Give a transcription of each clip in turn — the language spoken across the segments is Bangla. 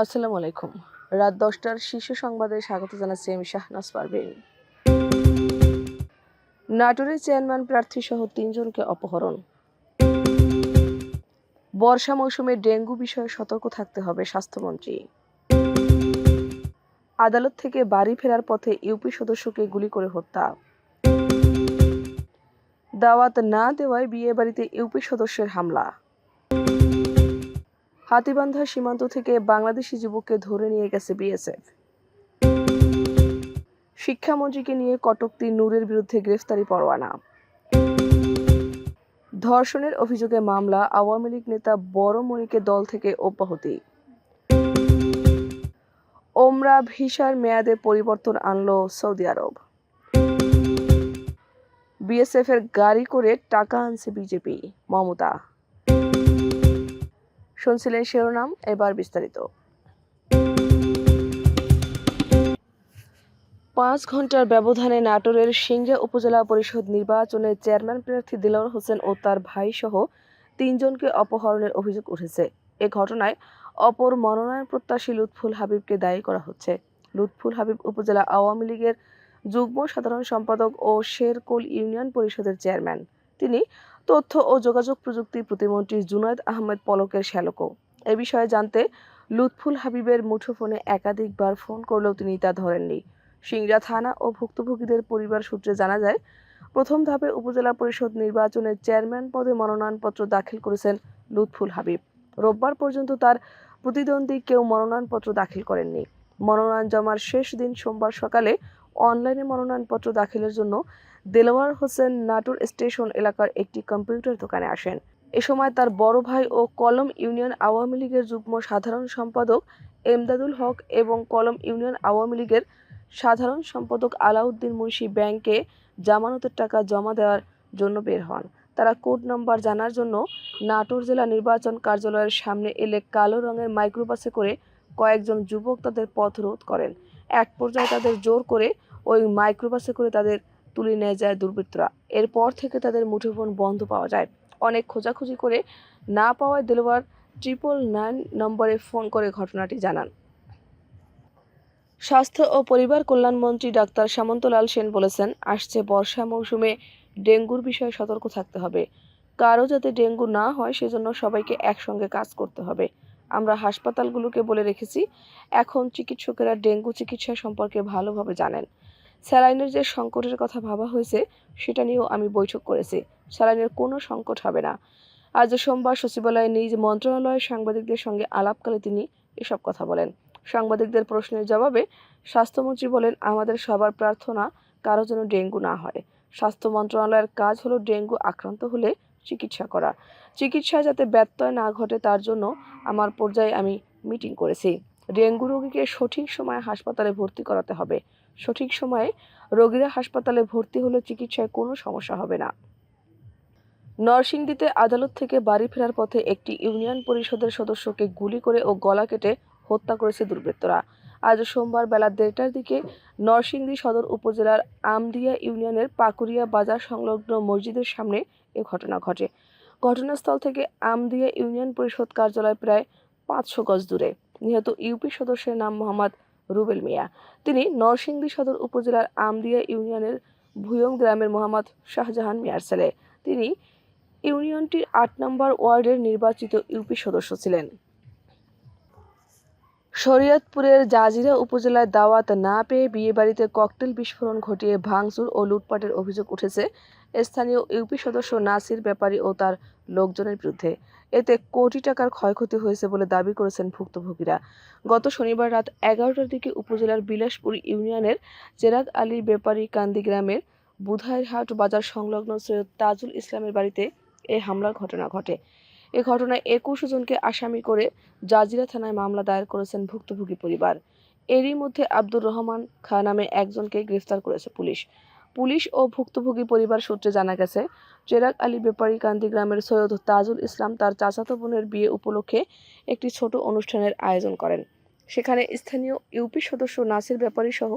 আসসালামু আলাইকুম। রাত দশটার শীর্ষ সংবাদে স্বাগত জানাচ্ছি আমি শাহনাজ পারভিন নাটোরের চেয়ারম্যান প্রার্থী সহ তিনজনকে অপহরণ। বর্ষা মৌসুমে ডেঙ্গু বিষয়ে সতর্ক থাকতে হবে স্বাস্থ্যমন্ত্রী। আদালত থেকে বাড়ি ফেরার পথে ইউপি সদস্যকে গুলি করে হত্যা। দাওয়াত না দেওয়ায় বিয়ে বাড়িতে ইউপি সদস্যের হামলা। হাতিবান্ধা সীমান্ত থেকে বাংলাদেশি যুবককে ধরে নিয়ে গেছে বিএসএফ। শিক্ষামন্ত্রীকে নিয়ে কটকটি নূরের বিরুদ্ধে গ্রেফতারি পরোয়ানা। ধর্ষণের অভিযোগে মামলা, আওয়ামী লীগ নেতা বড় মণিকে দল থেকে অব্যাহতি। ওমরা ভিসার মেয়াদে পরিবর্তন আনল সৌদি আরব। বিএসএফ এর গাড়ি করে টাকা আনছে বিজেপি, মমতা। শুনছিলেন শিরোনাম, এবার বিস্তারিত। পাঁচ ঘণ্টার ব্যবধানে নাটোরের সিংড়া উপজেলা পরিষদ নির্বাচনে চেয়ারম্যান প্রার্থী দিলওয়ার হোসেন ও তার ভাই সহ তিনজনকে অপহরণের অভিযোগ উঠেছে। এ ঘটনায় অপর মনোনয়ন প্রত্যাশী লুৎফুল হাবিবকে দায়ী করা হচ্ছে। লুৎফুল হাবিব উপজেলা আওয়ামী লীগের যুগ্ম সাধারণ সম্পাদক ও শেরকোল ইউনিয়ন পরিষদের চেয়ারম্যান। তিনি তথ্য ও যোগাযোগ প্রযুক্তি প্রতিমন্ত্রী জুনায়দ আহমেদ পলকের শ্যালকও। এ বিষয়ে জানতে লুৎফুল হাবিবের মুঠোফোনে একাধিকবার ফোন করলেও তিনি তা ধরেননি। সিংড়া থানা ও ভুক্তভোগীদের পরিবার সূত্রে জানা যায়, প্রথম ধাপে উপজেলা পরিষদ নির্বাচনে চেয়ারম্যান পদে মনোনয়নপত্র দাখিল করেছেন লুৎফুল হাবিব। রোববার পর্যন্ত তার প্রতিদ্বন্দ্বী কেউ মনোনয়নপত্র দাখিল করেননি। মনোনয়ন জমার শেষ দিন সোমবার সকালে অনলাইনে মনোনয়নপত্র দাখিলের জন্য দেলোয়ার হোসেন নাটোর স্টেশন এলাকার একটি কম্পিউটার দোকানে আসেন। এ সময় তার বড় ভাই ও কলম ইউনিয়ন আওয়ামী লীগের যুগ্ম সাধারণ সম্পাদক এমদাদুল হক এবং কলম ইউনিয়ন আওয়ামী লীগের সাধারণ সম্পাদক আলাউদ্দিন মুন্সি ব্যাংকে জামানতের টাকা জমা দেওয়ার জন্য বের হন। তারা কোড নম্বর জানার জন্য নাটোর জেলা নির্বাচন কার্যালয়ের সামনে এলে কালো রঙের মাইক্রোবাসে করে কয়েকজন যুবক তাদের পথ রোধ করেন। এক পর্যায়ে তাদের জোর করে ওই মাইক্রোবাসে করে তাদের তুলে নিয়ে যায় দুর্বৃত্তরা। এরপর থেকে তাদের মুঠোফোন বন্ধ পাওয়া যায়। অনেক খোঁজাখুঁজি করে না পাওয়ায় দেলোয়ার ট্রিপল নাইন নম্বরে ফোন করে ঘটনাটি জানান। স্বাস্থ্য ও পরিবার কল্যাণমন্ত্রী ডাক্তার সামন্তলাল সেন বলেছেন, আসছে বর্ষা মৌসুমে ডেঙ্গুর বিষয়ে সতর্ক থাকতে হবে। কারও যাতে ডেঙ্গু না হয়, সেজন্য সবাইকে একসঙ্গে কাজ করতে হবে। আমরা হাসপাতালগুলোকে বলে রেখেছি, এখন চিকিৎসকেরা ডেঙ্গু চিকিৎসা সম্পর্কে ভালোভাবে জানেন। স্যালাইনের যে সংকটের কথা ভাবা হয়েছে, সেটা নিয়েও আমি বৈঠক করেছি। স্যালাইনের কোনো সংকট হবে না। আজ সোমবার সচিবালয়ে নিজ মন্ত্রণালয়ের সাংবাদিকদের সঙ্গে আলাপকালে তিনি এসব কথা বলেন। সাংবাদিকদের প্রশ্নের জবাবে স্বাস্থ্যমন্ত্রী বলেন, আমাদের সবার প্রার্থনা কারও যেন ডেঙ্গু না হয়। স্বাস্থ্য মন্ত্রণালয়ের কাজ হলো ডেঙ্গু আক্রান্ত হলে চিকিৎসা করা। চিকিৎসায় যাতে ব্যত্যয় না ঘটে, তার জন্য আমার পর্যায়ে আমি মিটিং করেছি। ডেঙ্গু রোগীকে সঠিক সময়ে হাসপাতালে ভর্তি করাতে হবে। সঠিক সময়ে রোগীরা হাসপাতালে ভর্তি হলে চিকিৎসায় কোনো সমস্যা হবে না। নরসিংদীতে আদালত থেকে বাড়ি ফেরার পথে একটি ইউনিয়ন পরিষদের সদস্যকে গুলি করে ও গলা কেটে হত্যা করেছে দুর্বৃত্তরা। আজ সোমবার বেলা দেড়টার দিকে নরসিংদী সদর উপজেলার আমদিয়া ইউনিয়নের পাকুরিয়া বাজার সংলগ্ন মসজিদের সামনে এ ঘটনা ঘটে। ঘটনাস্থল থেকে আমদিয়া ইউনিয়ন পরিষদ কার্যালয় প্রায় পাঁচশো গজ দূরে। নিহত ইউপি সদস্যের নাম মোহাম্মদ রুবেল মিয়া। তিনি নরসিংদী সদর উপজেলার আমদিয়া ইউনিয়নের ভুয়ং গ্রামের মোহাম্মদ শাহজাহান মিয়ার ছেলে। তিনি ইউনিয়নটির আট নম্বর ওয়ার্ডের নির্বাচিত ইউপি সদস্য ছিলেন। শরীয়তপুরের জাজিরা উপজেলায় দাওয়াত না পেয়ে বিয়েবাড়িতে ককটেল বিস্ফোরণ ঘটিয়ে ভাঙচুর ও লুটপাটের অভিযোগ উঠেছে স্থানীয় ইউপি সদস্য নাসির ব্যাপারী ও তার লোকজনের বিরুদ্ধে। এতে কোটি টাকার ক্ষয়ক্ষতি হয়েছে বলে দাবি করেছেন ভুক্তভোগীরা। গত শনিবার রাত এগারোটার দিকে উপজেলার বিলাসপুর ইউনিয়নের চেরাগ আলী ব্যাপারী কান্দি গ্রামের বুধাইরহাট বাজার সংলগ্ন সৈয়দ তাজুল ইসলামের বাড়িতে এই হামলার ঘটনা ঘটে। এ ঘটনায় একুশ জনকে আসামি করে জাজিরা থানায় মামলা দায়ের করেছেন ভুক্তভোগী পরিবার। এরই মধ্যে আব্দুর রহমান খা নামে একজনকে গ্রেফতার করেছে পুলিশ। পুলিশ ও ভুক্তভোগী পরিবার সূত্রে জানা গেছে চেরাগ আলী ব্যাপারী কান্দি গ্রামের সৈয়দ তাজুল ইসলাম তার চাচাতো বোনের বিয়ে উপলক্ষে একটি ছোট অনুষ্ঠানের আয়োজন করেন। সেখানে স্থানীয় ইউপি সদস্য নাসির ব্যাপারী সহ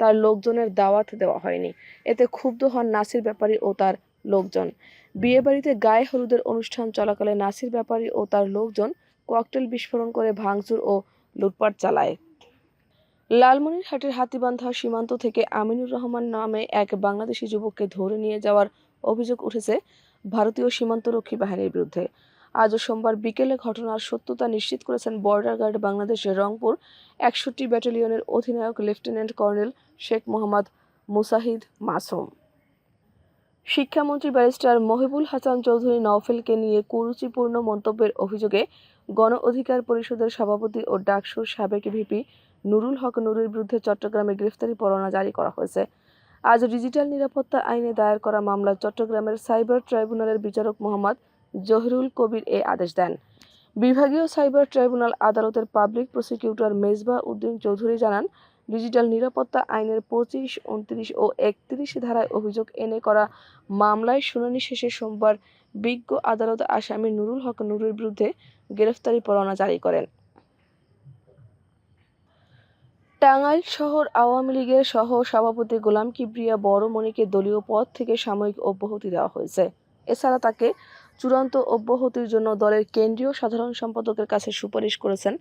তার লোকজনের দাওয়াত দেওয়া হয়নি। এতে ক্ষুব্ধ হন নাসির ব্যাপারী ও তার লোকজন। বিয়েবাড়িতে গায়ে হলুদের অনুষ্ঠান চলাকালে নাসির ব্যাপারী ও তার লোকজন ককটেল বিস্ফোরণ করে ভাঙচুর ও লুটপাট চালায়। লালমনিরহাটের হাতিবান্ধা সীমান্ত থেকে আমিনুর রহমান নামে এক বাংলাদেশি যুবককে ধরে নিয়ে যাওয়ার অভিযোগ উঠেছে ভারতীয় সীমান্তরক্ষী বাহিনীর বিরুদ্ধে। আজ সোমবার বিকেলে ঘটনার সত্যতা নিশ্চিত করেছেন বর্ডার গার্ড বাংলাদেশের রংপুর একষট্টি ব্যাটালিয়নের অধিনায়ক লেফটেন্যান্ট কর্নেল শেখ মোহাম্মদ মুসাহিদ মাসুম। শিক্ষামন্ত্রী ব্যারিস্টার মহিবুল হাসান চৌধুরী নওফেলকে নিয়ে কুরুচিপূর্ণ মন্তব্যের অভিযোগে গণ অধিকার পরিষদের সভাপতি ও ডাকসুর সাবেক ভিপি নুরুল হক নুরের বিরুদ্ধে চট্টগ্রামে গ্রেফতারি পরোয়ানা জারি করা হয়েছে। আজ ডিজিটাল নিরাপত্তা আইনে দায়ের করা মামলায় চট্টগ্রামের সাইবার ট্রাইব্যুনালের বিচারক মোহাম্মদ জহিরুল কবির এ আদেশ দেন। বিভাগীয় সাইবার ট্রাইব্যুনাল আদালতের পাবলিক প্রসিকিউটর মেজবা উদ্দিন চৌধুরী জানান, ডিজিটাল নিরাপত্তা আইনের পঁচিশ, উনত্রিশ ও একত্রিশ ধারায় অভিযোগ এনে করা মামলায় শুনানি শেষে সোমবার বিজ্ঞ আদালত আসামি নুরুল হক নুরের বিরুদ্ধে গ্রেফতারি পরোয়ানা জারি করেন। টাঙ্গাইল শহর আওয়ামী লীগের সহ সভাপতি গোলাম কিবরিয়া বড়মণিকে দলীয় পদ থেকে সাময়িক অব্যাহতি দেওয়া হয়েছে। এছাড়া তাকে চূড়ান্ত অব্যাহতির জন্য দলের কেন্দ্রীয় সাধারণ সম্পাদকের কাছে সুপারিশ করেছেন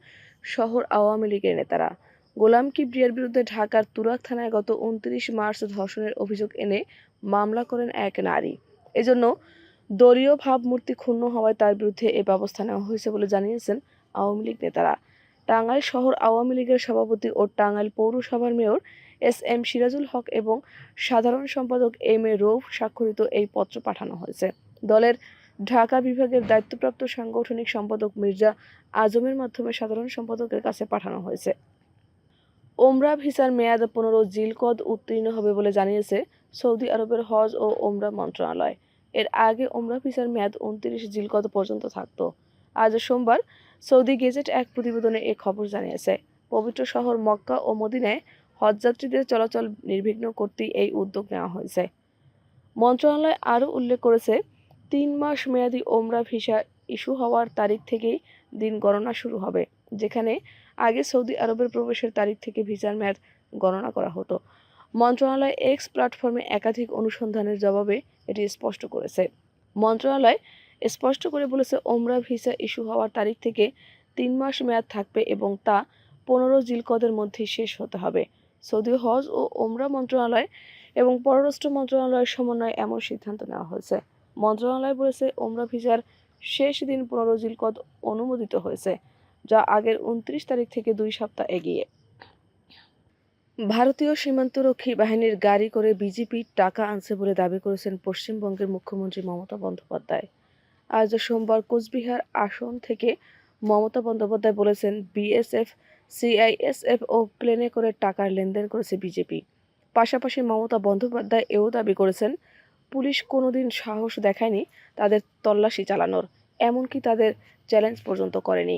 শহর আওয়ামী লীগের নেতারা। গোলাম কিবরিয়ার বিরুদ্ধে ঢাকার তুরাক থানায় গত উনত্রিশ মার্চ ধর্ষণের অভিযোগ এনে মামলা করেন এক নারী। এজন্য দলীয় ভাবমূর্তি ক্ষুণ্ণ হওয়ায় তার বিরুদ্ধে এ ব্যবস্থা নেওয়া হয়েছে বলে জানিয়েছেন আওয়ামী লীগ নেতারা। টাঙ্গাইল শহর আওয়ামী লীগের সভাপতি ও টাঙ্গাইল পৌরসভার mayor S M Sirajul Haque এবং সাধারণ সম্পাদক এম এ রৌফ স্বাক্ষরিত এই পত্র পাঠানো হয়েছে। দলের ঢাকা বিভাগের দায়িত্বপ্রাপ্ত সাংগঠনিক সম্পাদক মির্জা আজমের মাধ্যমে সাধারণ সম্পাদকের কাছে পাঠানো হয়েছে। ওমরা ভিসার মেয়াদ পনেরো জিলকদ উত্তীর্ণ হবে বলে জানিয়েছে সৌদি আরবের হজ ও ওমরা মন্ত্রণালয়। এর আগে ওমরা ভিসার মেয়াদ উনত্রিশ জিলকদ পর্যন্ত থাকত। আজ সোমবার সৌদি গেজেট এক প্রতিবেদনে এ খবর জানিয়েছে। পবিত্র শহর মক্কা ও মদিনায় হজযাত্রীদের চলাচল নির্বিঘ্ন করতেই এই উদ্যোগ নেওয়া হয়েছে। মন্ত্রণালয় আরও উল্লেখ করেছে, তিন মাস মেয়াদী ওমরা ভিসা ইস্যু হওয়ার তারিখ থেকেই দিন গণনা শুরু হবে, যেখানে আগে সৌদি আরবের প্রবেশের তারিখ থেকে ভিসার মেয়াদ গণনা করা হতো। মন্ত্রণালয় এক্স প্ল্যাটফর্মে একাধিক অনুসন্ধানের জবাবে এটি স্পষ্ট করেছে। মন্ত্রণালয় স্পষ্ট করে বলেছে, ওমরা ভিসা ইস্যু হওয়ার তারিখ থেকে তিন মাস মেয়াদ থাকবে এবং তা পনেরো জিলকদের মধ্যে শেষ হতে হবে। সৌদি হজ ও ওমরা মন্ত্রণালয় এবং পররাষ্ট্র মন্ত্রণালয়ের সমন্বয়ে এমন সিদ্ধান্ত নেওয়া হয়েছে। মন্ত্রণালয় বলেছে, ওমরা ভিসার শেষ দিন পনেরো জিলকদ অনুমোদিত হয়েছে, যা আগের উনত্রিশ তারিখ থেকে দুই সপ্তাহ এগিয়ে। ভারতীয় সীমান্তরক্ষী বাহিনীর গাড়ি করে বিজেপি টাকা আনছে বলে দাবি করেছেন পশ্চিমবঙ্গের মুখ্যমন্ত্রী মমতা বন্দ্যোপাধ্যায়। আজ সোমবার কোচবিহার আসন থেকে মমতা বন্দ্যোপাধ্যায় বলেছেন, বিএসএফ, সিআইএসএফ ও প্লেনে করে টাকার লেনদেন করেছে বিজেপি। পাশাপাশি মমতা বন্দ্যোপাধ্যায় এও দাবি করেছেন, পুলিশ কোনোদিন সাহস দেখায়নি তাদের তল্লাশি চালানোর, এমনকি তাদের চ্যালেঞ্জ পর্যন্ত করেনি।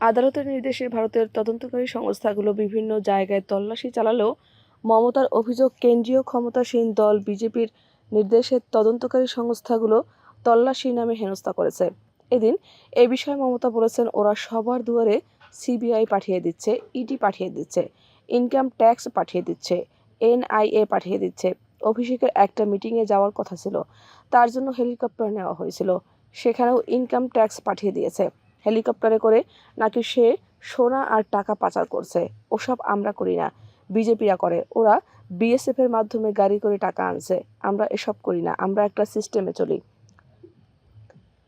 আদালতের নির্দেশে ভারতের তদন্তকারী সংস্থাগুলো বিভিন্ন জায়গায় তল্লাশি চালালেও মমতার অভিযোগ কেন্দ্রীয় ক্ষমতাসীন দল বিজেপির নির্দেশে তদন্তকারী সংস্থাগুলো তল্লাশি নামে হেনস্থা করেছে। এদিন এ বিষয়ে মমতা বলেছেন, ওরা সবার দুয়ারে সিবিআই পাঠিয়ে দিচ্ছে, ইডি পাঠিয়ে দিচ্ছে, ইনকাম ট্যাক্স পাঠিয়ে দিচ্ছে, এনআইএ পাঠিয়ে দিচ্ছে। অভিষেকের একটা মিটিংয়ে যাওয়ার কথা ছিল, তার জন্য হেলিকপ্টার নেওয়া হয়েছিল। সেখানেও ইনকাম ট্যাক্স পাঠিয়ে দিয়েছে। হেলিকপ্টারে করে নাকি সে সোনা আর টাকা পাচার করছে? ওসব আমরা করি না। বিজেপিরা করে, ওরা বিএসএফের মাধ্যমে গাড়ি করে টাকা আনছে। আমরা এসব করি না, আমরা একটা সিস্টেমে চলি।